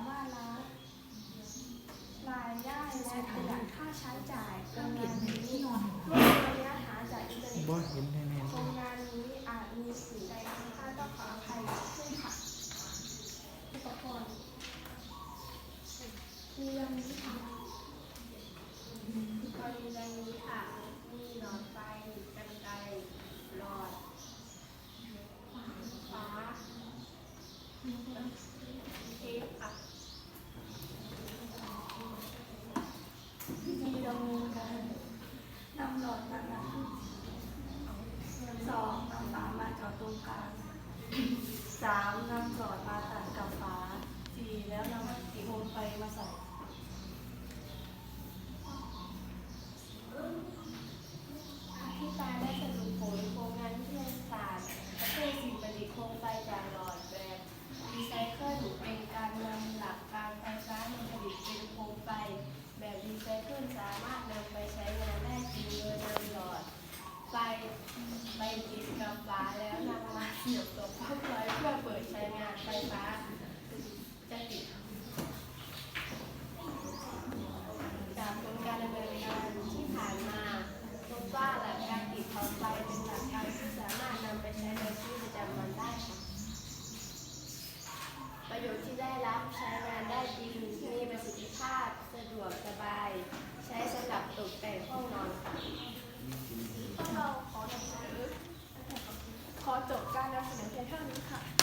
ามารถรับรายได้และปยัดค่าใช้จ่ายโครงการนี้ร่วมระยะหาจากอินเทอร์เน็ตโครงการนี้อาจมีสื่อใดบางท่าต้องขออภัยด้วค่ะอุปกรณ์เรียนค่ะามนำสอดมาตัดกับฝาสี่แล้วนำมัดสีโอมไปมาใส่ ไปติดกับฝาแล้วนำมาเสียบกับปลั๊กไฟเพื่อเปิดใช้งานไฟฟ้าจะติดจากผลการดำเนินงานที่ผ่านมาพบว่าหลักการติดหลอดไฟเป็นหลักการที่สามารถนำไปใช้ในชีวิตประจำวันได้ ประโยชน์ที่ได้รับใช้งานได้จริง 检票你好。